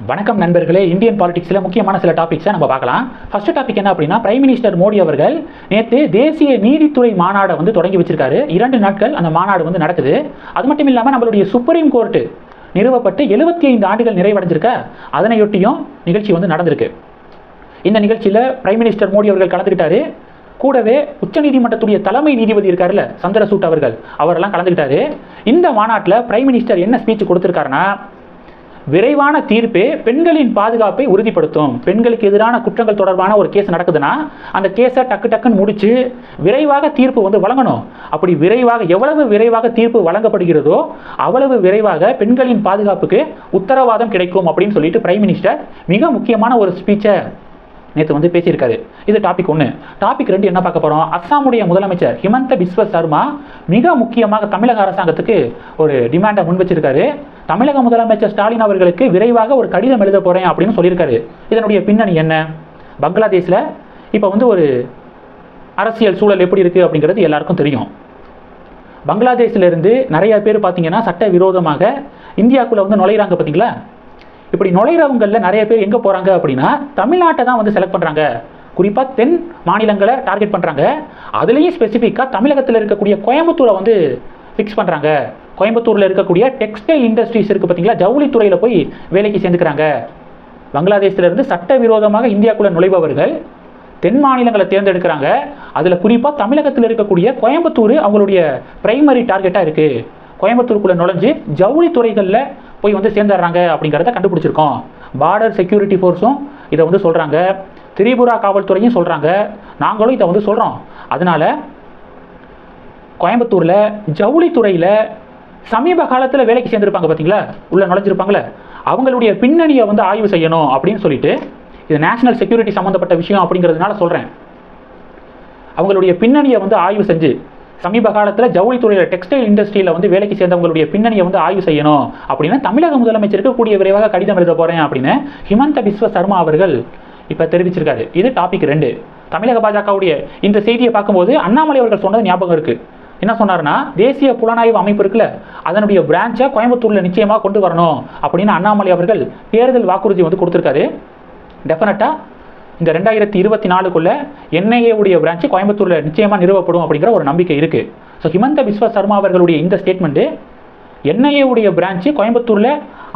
வணக்கம் நண்பர்களே. இந்தியன் பாலிடிக்ஸில் முக்கியமான சில டாபிக்ஸை நம்ம பார்க்கலாம். ஃபர்ஸ்ட் டாபிக் என்ன அப்படின்னா பிரைம் மினிஸ்டர் மோடி அவர்கள் நேற்று தேசிய நீதித்துறை மாநாடை வந்து தொடங்கி வச்சிருக்காரு. இரண்டு நாட்கள் அந்த மாநாடு வந்து நடக்குது. அது மட்டும் இல்லாமல் நம்மளுடைய சுப்ரீம் கோர்ட்டு நிறுவப்பட்டு எழுபத்தி ஐந்து ஆண்டுகள் நிறைவடைஞ்சிருக்க. அதனையொட்டியும் நிகழ்ச்சி வந்து நடந்திருக்கு. இந்த நிகழ்ச்சியில் பிரைம் மினிஸ்டர் மோடி அவர்கள் கலந்துக்கிட்டாரு. கூடவே உச்சநீதிமன்றத்துடைய தலைமை நீதிபதி இருக்காருல்ல சந்திரசூட் அவர்கள் அவரெல்லாம் கலந்துக்கிட்டாரு. இந்த மாநாட்டில் பிரைம் மினிஸ்டர் என்ன ஸ்பீச் கொடுத்துருக்காருன்னா விரைவான தீர்ப்பே பெண்களின் பாதுகாப்பை உறுதிப்படுத்தும். பெண்களுக்கு எதிரான குற்றங்கள் தொடர்பான ஒரு கேஸ் நடக்குதுன்னா அந்த கேஸை டக்கு டக்குன்னு முடிச்சு விரைவாக தீர்ப்பு வந்து வழங்கணும். அப்படி விரைவாக எவ்வளவு விரைவாக தீர்ப்பு வழங்கப்படுகிறதோ அவ்வளவு விரைவாக பெண்களின் பாதுகாப்புக்கு உத்தரவாதம் கிடைக்கும் அப்படின்னு சொல்லிட்டு பிரைம் மினிஸ்டர் மிக முக்கியமான ஒரு ஸ்பீச்சை நேற்று வந்து பேசியிருக்காரு. இது டாபிக் ஒன்று டாபிக் ரெண்டு என்ன பார்க்க போகிறோம் அஸ்ஸாமுடைய முதலமைச்சர் ஹிமந்த பிஸ்வ சர்மா மிக முக்கியமாக தமிழக அரசாங்கத்துக்கு ஒரு டிமாண்டை முன் வச்சிருக்காரு தமிழக முதலமைச்சர் ஸ்டாலின் அவர்களுக்கு விரைவாக ஒரு கடிதம் எழுத போகிறேன் அப்படின்னு சொல்லியிருக்காரு. இதனுடைய பின்னணி என்ன? பங்களாதேஷில் இப்போ வந்து ஒரு அரசியல் சூழல் எப்படி இருக்குது அப்படிங்கிறது எல்லாருக்கும் தெரியும். பங்களாதேஷ்ல இருந்து நிறைய பேர் பார்த்தீங்கன்னா சட்ட விரோதமாக இந்தியாக்குள்ளே வந்து நுழையிறாங்க பார்த்தீங்களா? இப்படி நுழையிறவங்களில் நிறைய பேர் எங்கே போகிறாங்க அப்படின்னா தமிழ்நாட்டை தான் வந்து செலக்ட் பண்ணுறாங்க குறிப்பாக தென் மாநிலங்களை டார்கெட் பண்ணுறாங்க அதுலேயும் ஸ்பெசிஃபிக்காக தமிழகத்தில் இருக்கக்கூடிய கோயம்புத்தூரை வந்து ஃபிக்ஸ் பண்ணுறாங்க கோயம்புத்தூரில் இருக்கக்கூடிய டெக்ஸ்டைல் இண்டஸ்ட்ரீஸ் இருக்குது பார்த்தீங்களா ஜவுளித்துறையில் போய் வேலைக்கு சேர்ந்துக்கிறாங்க. பங்களாதேஷிலிருந்து சட்டவிரோதமாக இந்தியாக்குள்ளே நுழைபவர்கள் தென் மாநிலங்களை தேர்ந்தெடுக்கிறாங்க. அதில் குறிப்பாக தமிழகத்தில் இருக்கக்கூடிய கோயம்புத்தூர் அவங்களுடைய பிரைமரி டார்கெட்டாக இருக்குது கோயம்புத்தூருக்குள்ளே நுழைஞ்சு ஜவுளி துறைகளில் போய் வந்து சேர்ந்துடுறாங்க அப்படிங்கிறத கண்டுபிடிச்சிருக்கோம். பார்டர் செக்யூரிட்டி ஃபோர்ஸும் இதை வந்து சொல்கிறாங்க திரிபுரா காவல்துறையும் சொல்கிறாங்க நாங்களும் இதை வந்து சொல்கிறோம் அதனால் கோயம்புத்தூரில் ஜவுளித்துறையில் சமீப காலத்தில் வேலைக்கு சேர்ந்துருப்பாங்க பார்த்தீங்களா உள்ளே நுழைஞ்சிருப்பாங்களே. அவங்களுடைய பின்னணியை வந்து ஆய்வு செய்யணும் அப்படின்னு சொல்லிட்டு இது நேஷனல் செக்யூரிட்டி சம்மந்தப்பட்ட விஷயம் அப்படிங்கிறதுனால சொல்கிறேன் அவங்களுடைய பின்னணியை வந்து ஆய்வு செஞ்சு சமீப காலத்தில் ஜவுளித்துறையில் டெக்ஸ்டைல் இண்டஸ்ட்ரியில் வந்து வேலைக்கு சேர்ந்தவங்களுடைய பின்னணியை வந்து ஆய்வு செய்யணும். அப்படின்னு தமிழக முதலமைச்சருக்கு கூடிய விரைவாக கடிதம் எழுத போகிறேன் அப்படின்னு ஹிமந்த பிஸ்வ சர்மா அவர்கள் இப்போ தெரிவிச்சிருக்காரு. இது டாபிக் ரெண்டு. தமிழக பாஜகவுடைய இந்த செய்தியை பார்க்கும்போது அண்ணாமலை அவர்கள் சொன்னது ஞாபகம் இருக்குது என்ன சொன்னார்னா தேசிய புலனாய்வு அமைப்பு இருக்குல்ல அதனுடைய பிரான்ச்சை கோயம்புத்தூரில் நிச்சயமாக கொண்டு வரணும் அப்படின்னு அண்ணாமலை அவர்கள் தேர்தல் வாக்குறுதி வந்து கொடுத்துருக்காரு. டெஃபினட்டாக இந்த ரெண்டாயிரத்தி இருபத்தி நாலுக்குள்ள என்ஐஏவுடைய உடைய பிரான்ச்சு கோயம்புத்தூரில் நிச்சயமாக நிறுவப்படும் அப்படிங்கிற ஒரு நம்பிக்கை இருக்குது ஸோ ஹிமந்த விஸ்வ சர்மா அவர்களுடைய இந்த ஸ்டேட்மெண்ட்டு என்ஐஏவுடைய பிரான்ச்சு கோயம்புத்தூரில்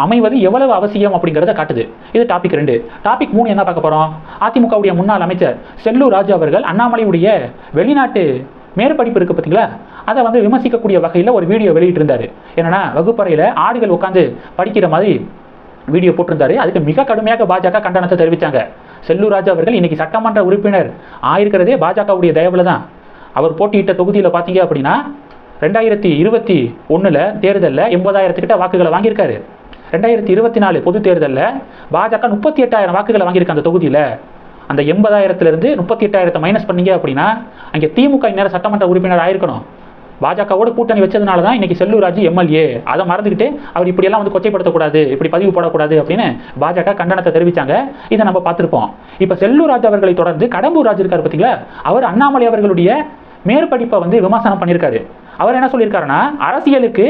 அமைவது எவ்வளவு அவசியம் அப்படிங்கிறத காட்டுது. இது டாபிக் ரெண்டு. டாபிக் மூணு என்ன பார்க்க போகிறோம் அதிமுகவுடைய முன்னாள் அமைச்சர் செல்லூர் ராஜு அவர்கள் அண்ணாமலையுடைய வெளிநாட்டு மேற்படிப்பு இருக்குது பார்த்தீங்களா? அதை வந்து விமர்சிக்கக்கூடிய வகையில் ஒரு வீடியோ வெளியிட்டிருந்தார். என்னென்னா வகுப்பறையில் ஆடுகள் உட்காந்து படிக்கிற மாதிரி வீடியோ போட்டிருந்தாரு. அதுக்கு மிக கடுமையாக பாஜக கண்டனத்தை தெரிவித்தாங்க செல்லூர் ராஜா அவர்கள் இன்றைக்கி சட்டமன்ற உறுப்பினர் ஆயிருக்கிறதே பாஜகவுடைய தயவில் தான். அவர் போட்டியிட்ட தொகுதியில் பார்த்தீங்க அப்படின்னா ரெண்டாயிரத்தி இருபத்தி ஒன்றில் தேர்தலில் எண்பதாயிரத்துக்கிட்ட வாக்குகளை வாங்கியிருக்காரு. ரெண்டாயிரத்தி இருபத்தி நாலு பொது தேர்தலில் பாஜக முப்பத்தி எட்டாயிரம் வாக்குகளை வாங்கியிருக்கு அந்த தொகுதியில். அந்த எண்பதாயிரத்துலேருந்து முப்பத்தி எட்டாயிரத்தை மைனஸ் பண்ணீங்க அப்படின்னா அங்கே திமுக இந்நேரம் சட்டமன்ற உறுப்பினர் ஆயிருக்கணும். பாஜகவோட கூட்டணி வச்சதுனால தான் இன்னைக்கு செல்லூர் எம்எல்ஏ. அதை மறந்துக்கிட்டு அவர் இப்படியெல்லாம் வந்து கொச்சைப்படுத்தக்கூடாது இப்படி பதிவு போடக்கூடாது அப்படின்னு பாஜக கண்டனத்தை தெரிவித்தாங்க இதை நம்ம பார்த்துருப்போம். இப்போ செல்லூர் அவர்களை தொடர்ந்து கடம்பூர் ராஜ் இருக்கார் பார்த்தீங்களா? அவர் அண்ணாமலை அவர்களுடைய மேற்படிப்பை வந்து விமர்சனம் பண்ணியிருக்காரு. அவர் என்ன சொல்லியிருக்காருன்னா அரசியலுக்கு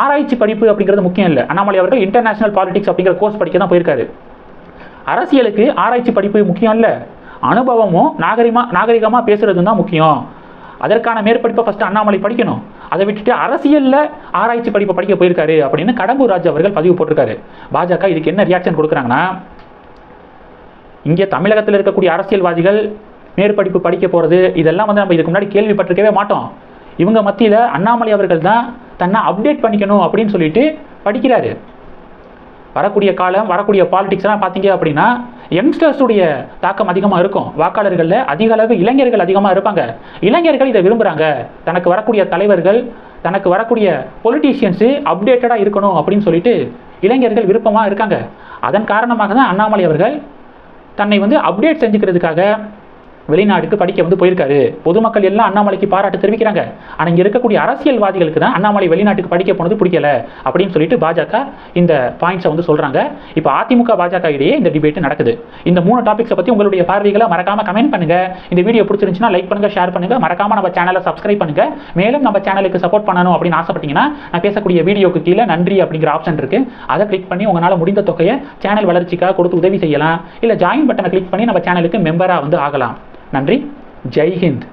ஆராய்ச்சி படிப்பு அப்படிங்கிறது முக்கியம் இல்லை. அண்ணாமலை அவர்கள் இன்டர்நேஷனல் பாலிடிக்ஸ் அப்படிங்கிற கோர்ஸ் படிக்க தான் போயிருக்காரு. அரசியலுக்கு ஆராய்ச்சி படிப்பு முக்கியம் இல்லை. அனுபவமும் நாகரிகமா நாகரிகமாக பேசுறது தான் முக்கியம். அதற்கான மேற்படிப்பை ஃபஸ்ட்டு அண்ணாமலை படிக்கணும். அதை விட்டுட்டு அரசியலில் ஆராய்ச்சி படிப்பை படிக்க போயிருக்காரு அப்படின்னு கடம்பூர் ராஜ் அவர்கள் பதிவு போட்டிருக்காரு. பாஜக இதுக்கு என்ன ரியாக்ஷன் கொடுக்குறாங்கன்னா இங்கே தமிழகத்தில் இருக்கக்கூடிய அரசியல்வாதிகள் மேற்படிப்பு படிக்க போகிறது இதெல்லாம் வந்து நம்ம இதுக்கு முன்னாடி கேள்விப்பட்டிருக்கவே மாட்டோம். இவங்க மத்தியில் அண்ணாமலை அவர்கள் தான் தன்னை அப்டேட் பண்ணிக்கணும் அப்படின்னு சொல்லிட்டு படிக்கிறாரு. வரக்கூடிய காலம் வரக்கூடிய பாலிடிக்ஸ்லாம் பார்த்தீங்க அப்படின்னா யங்ஸ்டர்ஸுடைய தாக்கம் அதிகமாக இருக்கும். வாக்காளர்களில் அதிக அளவு இளைஞர்கள் அதிகமாக இருப்பாங்க. இளைஞர்கள் இதை விரும்புகிறாங்க தனக்கு வரக்கூடிய தலைவர்கள் தனக்கு வரக்கூடிய பொலிட்டீஷியன்ஸு அப்டேட்டடாக இருக்கணும் அப்படின்னு சொல்லிட்டு இளைஞர்கள் விருப்பமாக இருக்காங்க. அதன் காரணமாக தான் அண்ணாமலை அவர்கள் தன்னை வந்து அப்டேட் செஞ்சுக்கிறதுக்காக வெளிநாட்டுக்கு படிக்க வந்து போயிருக்காரு. பொதுமக்கள் எல்லாம் அண்ணாமலைக்கு பாராட்டு தெரிவிக்கிறாங்க. ஆனால் இங்கே இருக்கக்கூடிய அரசியல்வாதிகளுக்கு தான் அண்ணாமலை வெளிநாட்டுக்கு படிக்க போனது பிடிக்கல அப்படின்னு சொல்லிட்டு பாஜக இந்த பாயிண்ட்ஸை வந்து சொல்கிறாங்க இப்போ அதிமுக பாஜக இடையே இந்த டிபேட் நடக்குது. இந்த மூணு டாபிக்ஸை பற்றி உங்களுடைய பார்வைகளை மறக்காம கமெண்ட் பண்ணுங்க. இந்த வீடியோ பிடிச்சிருந்துச்சுன்னா லைக் பண்ணுங்க ஷேர் பண்ணுங்க. மறக்காம நம்ம சேனலை சப்ஸ்கிரைப் பண்ணுங்க. மேலும் நம்ம சேனலுக்கு சப்போர்ட் பண்ணணும் அப்படின்னு ஆசைப்பட்டீங்கன்னா நான் பேசக்கூடிய வீடியோக்கு கீழே நன்றி அப்படிங்கிற ஆப்ஷன் இருக்கு. அதை கிளிக் பண்ணி உங்களால் முடிந்த தொகையை சேனல் வளர்ச்சிக்காக கொடுத்து உதவி செய்யலாம். இல்லை ஜாயின் பட்டனை கிளிக் பண்ணி நம்ம சேனலுக்கு மெம்பராக வந்து ஆகலாம். நன்றி. ஜெய் ஹிந்த்